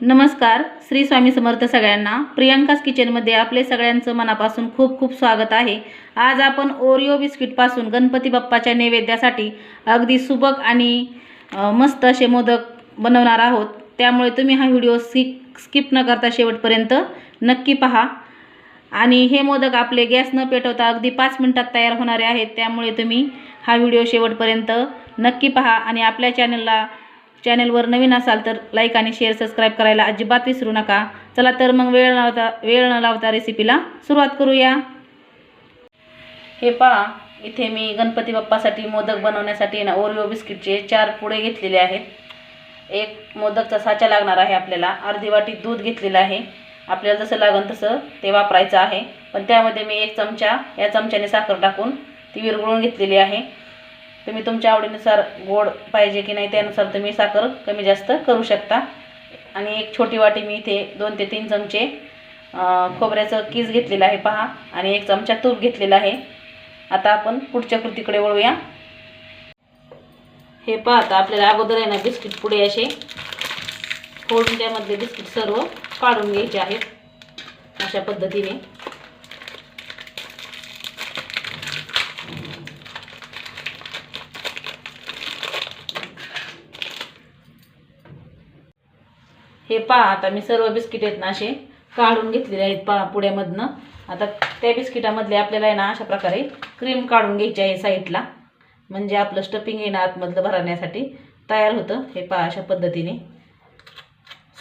नमस्कार श्री स्वामी समर्थ सगळ्यांना. प्रियंकास किचनमध्ये आपले सगळ्यांचं मनापासून खूप खूप स्वागत आहे. आज आपण ओरिओ बिस्किटपासून गणपती बाप्पाच्या नैवेद्यासाठी अगदी सुबक आणि मस्त असे मोदक बनवणार आहोत. त्यामुळे तुम्ही हा व्हिडिओ स्किप स्किप न करता शेवटपर्यंत नक्की पहा. आणि हे मोदक आपले गॅस न पेटवता अगदी पाच मिनटात तयार होणारे आहेत. त्यामुळे तुम्ही हा व्हिडिओ शेवटपर्यंत नक्की पहा आणि आपल्या चॅनलला चॅनलवर नवीन असाल तर लाईक आणि शेअर सबस्क्राईब करायला अजिबात विसरू नका. चला तर मग वेळ लावता वेळ न लावता रेसिपीला सुरुवात करूया. हे पहा इथे मी गणपती बाप्पासाठी मोदक बनवण्यासाठी ना ओरिओ बिस्किटचे चार पुडे घेतलेले आहेत. एक मोदकचा साचा लागणार आहे आपल्याला. अर्धी वाटी दूध घेतलेलं आहे. आपल्याला जसं लागेल तसं ते वापरायचं आहे. पण त्यामध्ये मी एक चमचा या चमच्याने साखर टाकून ती विरघळून घेतलेली आहे. तुम्ही तुमच्या आवडीनुसार गोड पाहिजे की नाही त्यानुसार तुम्ही साखर कमी जास्त करू शकता. आणि एक छोटी वाटी मी इथे दोन ते तीन चमचे खोबऱ्याचं कीस घेतलेलं आहे पहा. आणि एक चमचा तूप घेतलेला आहे. आता आपण पुढच्या कृतीकडे वळूया. हे पहा आता आपल्याला अगोदर आहे ना बिस्किट पुढे असे फोडून त्यामधले बिस्किट सर्व काढून घ्यायचे आहेत. अशा पद्धतीने. हे पहा आता मी सर्व बिस्किट आहेत ना असे काढून घेतलेले आहेत पहा पुड्यामधनं आता त्या बिस्किटामधले आपल्याला आहे ना अशा प्रकारे क्रीम काढून घ्यायची आहे साईडला. म्हणजे आपलं स्टफिंग आहे ना आतमधलं भरण्यासाठी तयार होतं. हे पहा अशा पद्धतीने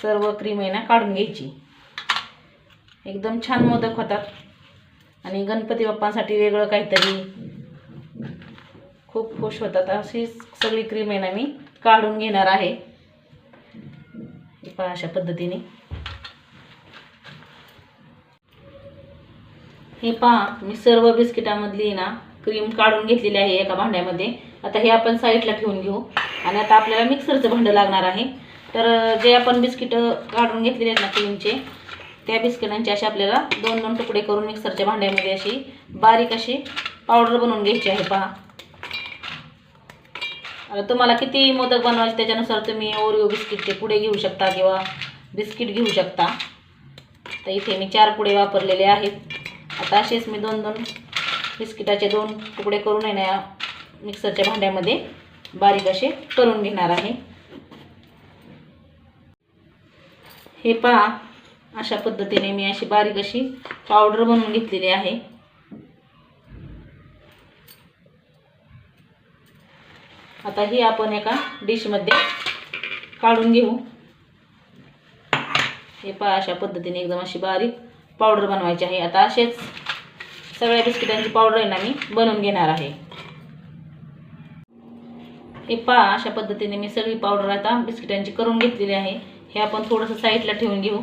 सर्व क्रीम आहे ना काढून घ्यायची. एकदम छान मोदक होतात. आणि गणपती बाप्पांसाठी वेगळं काहीतरी खूप खुश होतात. अशीच सगळी क्रीम आहे ना मी काढून घेणार आहे. पहा अशा पद्धतीने. हे पहा मी सर्व बिस्किटामधली ना क्रीम काढून घेतलेली आहे एका भांड्यामध्ये. आता हे आपण साईडला ठेवून घेऊ. आणि आता आपल्याला मिक्सरचं भांडं लागणार आहे. तर जे आपण बिस्किटं काढून घेतलेले आहेत ना क्रीमचे त्या बिस्किटांचे असे आपल्याला दोन दोन तुकडे करून मिक्सरच्या भांड्यामध्ये अशी बारीक अशी पावडर बनवून घ्यायची आहे पहा तुम्हाला किती मोदक बनवायचे त्याच्यानुसार तुम्ही ओरिओ बिस्किटचे पुढे घेऊ शकता किंवा बिस्किट घेऊ शकता. तर इथे मी चार पुढे वापरलेले आहेत. आता असेच मी दोन दोन बिस्किटाचे दोन तुकडे करून आहे ना मिक्सरच्या भांड्यामध्ये बारीक असे करून घेणार आहे. हे पहा अशा पद्धतीने मी अशी बारीक अशी पावडर बनवून घेतलेली आहे. आता ही आपण एका डिशमध्ये काढून घेऊ. हे पहा अशा पद्धतीने एकदम अशी बारीक पावडर बनवायची आहे. आता असेच सगळ्या बिस्किटांची पावडर आहे ना मी बनवून घेणार आहे. हे पहा अशा पद्धतीने मी सगळी पावडर आता बिस्किटांची करून घेतलेली आहे. हे आपण थोडंसं साईडला ठेवून घेऊ.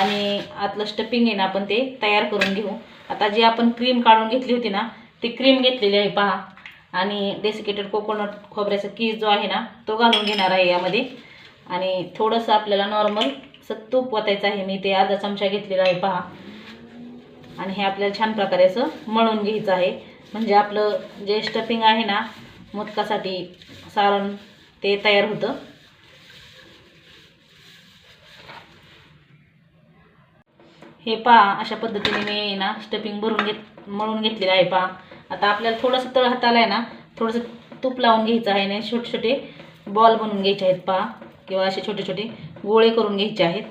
आणि आतलं स्टपिंग आहे ना आपण ते तयार करून घेऊ. आता जी आपण क्रीम काढून घेतली होती ना ती क्रीम घेतलेली आहे पहा. आणि डेसिकेटेड कोकोनट खोबऱ्याचा कीस जो आहे ना तो घालून घेणार आहे यामध्ये. आणि थोडंसं आपल्याला नॉर्मल असं तूप ओतायचं आहे. मी ते अर्धा चमचा घेतलेला आहे पहा. आणि हे आपल्याला छान प्रकारे असं मळून घ्यायचं आहे. म्हणजे आपलं जे स्टफिंग आहे ना मोदकासाठी सारण ते तयार होतं. हे पहा अशा पद्धतीने मी ना स्टफिंग भरून घेत मळून घेतलेलं आहे पहा. आता आपल्याला थोडंसं तळ हाताला आहे ना थोडंसं तूप लावून घ्यायचं आहे आणि छोटे छोटे बॉल बनवून घ्यायचे आहेत पहा किंवा असे छोटे छोटे गोळे करून घ्यायचे आहेत.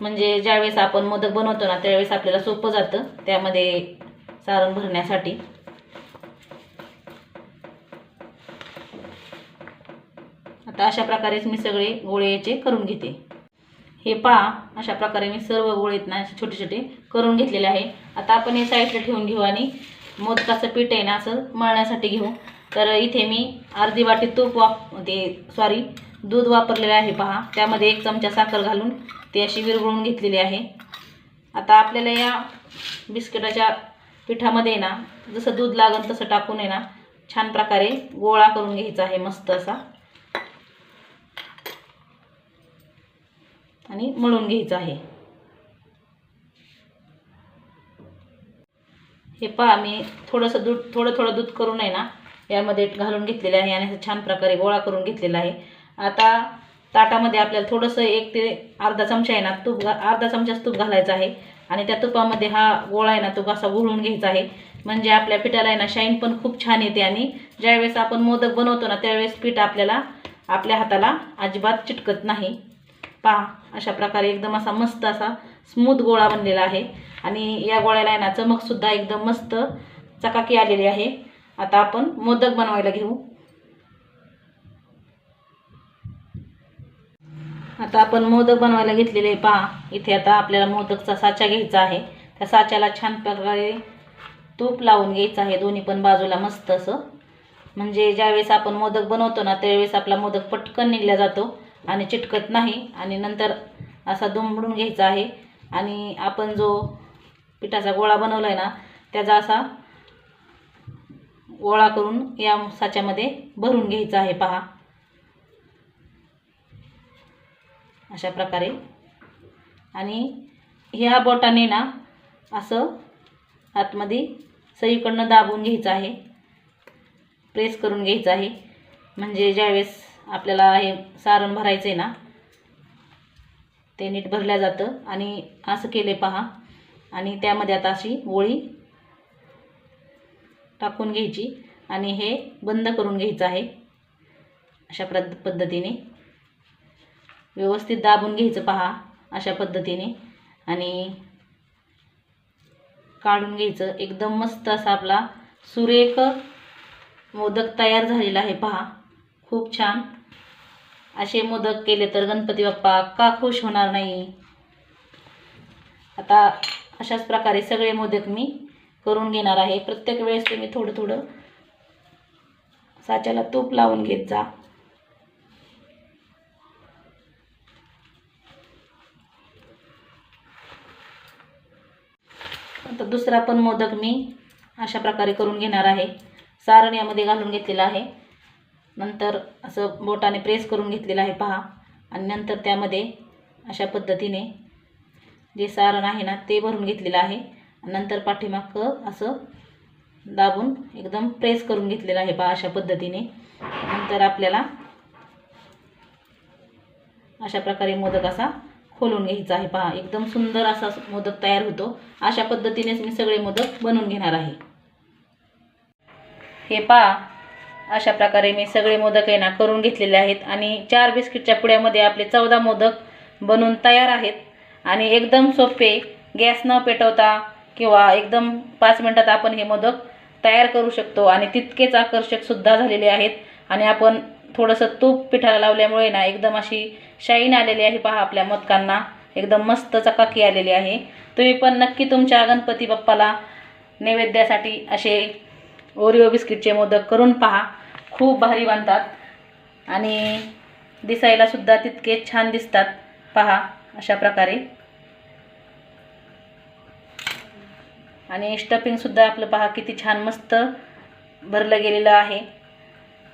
म्हणजे ज्यावेळेस आपण मोदक बनवतो ना त्यावेळेस आपल्याला सोपं जातं त्यामध्ये सारण भरण्यासाठी. आता अशा प्रकारेच मी सगळे गोळे याचे करून घेते. हे पहा अशा प्रकारे मी सर्व गोळे ना छोटे छोटे करून घेतलेले आहे. आता आपण हे साईडला ठेवून घेऊ आणि मोदकाचं पीठ आहे ना असं मळण्यासाठी घेऊ. तर इथे मी अर्धी वाटी तूप वाप ते सॉरी दूध वापरलेलं आहे पहा. त्यामध्ये एक चमचा साखर घालून ती अशी विरघळून घेतलेली आहे. आता आपल्याला या बिस्किटाच्या पिठामध्ये ना जसं दूध लागेल तसं टाकून आहे ना छान प्रकारे गोळा करून घ्यायचा आहे मस्त असा. आणि मळून घ्यायचं आहे. हे पहा मी थोडंसं दूध थोडं थोडं दूध करून आहे ना यामध्ये घालून घेतलेलं आहे आणि असं छान प्रकारे गोळा करून घेतलेला आहे. आता ताटामध्ये आपल्याला थोडंसं एक ते अर्धा चमचा आहे ना तूप घा अर्धा चमचाच तूप घालायचा आहे. आणि त्या तुपामध्ये हा गोळा आहे ना तो असा गुळून घ्यायचा आहे. म्हणजे आपल्या पिठाला आहे ना शाईन पण खूप छान येते आणि ज्यावेळेस आपण मोदक बनवतो ना त्यावेळेस पीठ आपल्याला आपल्या हाताला अजिबात चिटकत नाही. पहा अशा प्रकारे एकदम असा मस्त असा स्मूथ गोळा बनलेला आहे. आणि या गोळ्याला आहे ना चमकसुद्धा एकदम मस्त चकाकी आलेली आहे. आता आपण मोदक बनवायला घेऊ. आता आपण मोदक बनवायला घेतलेले पहा इथे आता आपल्याला मोदकचा साचा घ्यायचा आहे. त्या साच्याला छान प्रकारे तूप लावून घ्यायचं आहे. दोन्ही पण बाजूला मस्त असं. म्हणजे ज्यावेळेस आपण मोदक बनवतो ना त्यावेळेस आपला मोदक पटकन निघला जातो. आणि चिटकत नाही. आणि नंतर असा दुमडून घ्यायचा आहे. आणि आपण जो पिठाचा गोळा बनवला आहे ना त्याचा असा गोळा करून या साच्यामध्ये भरून घ्यायचा आहे. पहा. अशा प्रकारे. आणि ह्या बोटाने ना असं आतमध्ये सगळीकडनं दाबून घ्यायचं आहे. प्रेस करून घ्यायचं आहे. म्हणजे ज्यावेळेस आपल्याला हे सारण भरायचं आहे ना ते नीट भरल्या जातं. आणि असं केले पहा. आणि त्यामध्ये आता अशी ओळी टाकून घ्यायची. आणि हे बंद करून घ्यायचं आहे. अशा प्रद पद्धतीने. व्यवस्थित दाबून घ्यायचं पहा अशा पद्धतीने. आणि काढून घ्यायचं. एकदम मस्त असा आपला सुरेख मोदक तयार झालेला आहे पहा. खूप छान. असे मोदक केले तर गणपती बाप्पा का खुश होणार नाही? आता अशाच प्रकारे सगळे मोदक मी करून घेणार आहे. प्रत्येक वेळेस तुम्ही थोडं थोडं साच्याला तूप लावून घेत जा. आता दुसरा पण मोदक मी अशा प्रकारे करून घेणार आहे. सारण यामध्ये घालून घेतलेला आहे. नंतर असं बोटाने प्रेस करून घेतलेलं आहे पहा. आणि नंतर त्यामध्ये अशा पद्धतीने जे सारण आहे ना ते भरून घेतलेलं आहे. नंतर पाठीमागं असं दाबून एकदम प्रेस करून घेतलेलं आहे पहा अशा पद्धतीने. नंतर आपल्याला अशा प्रकारे मोदक असा खोलून घ्यायचा आहे पहा. एकदम सुंदर असा मोदक तयार होतो. अशा पद्धतीनेच मी सगळे मोदक बनवून घेणार आहे. हे पहा अशा प्रकारे मी सगळे मोदक आहे ना करून घेतलेले आहेत. आणि चार बिस्किटच्या पुड्यामध्ये आपले चौदा मोदक बनून तयार आहेत. आणि एकदम सोपे गॅस न पेटवता किंवा एकदम पाच मिनटात आपण हे मोदक तयार करू शकतो. आणि तितकेच आकर्षकसुद्धा झालेले आहेत. आणि आपण थोडंसं तूप पिठाला लावल्यामुळे ना एकदम अशी शाईन आलेली आहे. पहा आपल्या मोदकांना एकदम मस्त चकाकी आलेली आहे. तुम्ही पण नक्की तुमच्या गणपती बाप्पाला नैवेद्यासाठी असे ओरिओ बिस्किटचे मोदक करून पहा. खूप भारी बनतात. आणि दिसायलासुद्धा तितके छान दिसतात. पहा अशा प्रकारे. आणि स्टफिंगसुद्धा आपलं पहा किती छान मस्त भरलं गेलेलं आहे.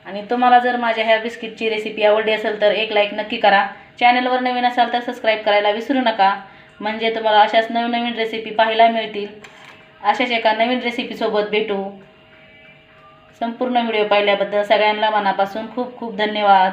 आणि तुम्हाला जर माझ्या ह्या बिस्किटची रेसिपी आवडली असेल तर एक लाईक नक्की करा. चॅनलवर नवीन असाल तर सबस्क्राईब करायला विसरू नका. म्हणजे तुम्हाला अशाच नवनवीन रेसिपी पाहायला मिळतील. अशाच एका नवीन रेसिपीसोबत भेटू. संपूर्ण व्हिडिओ पाहिल्याबद्दल सगळ्यांना मनापासून खूप खूप धन्यवाद.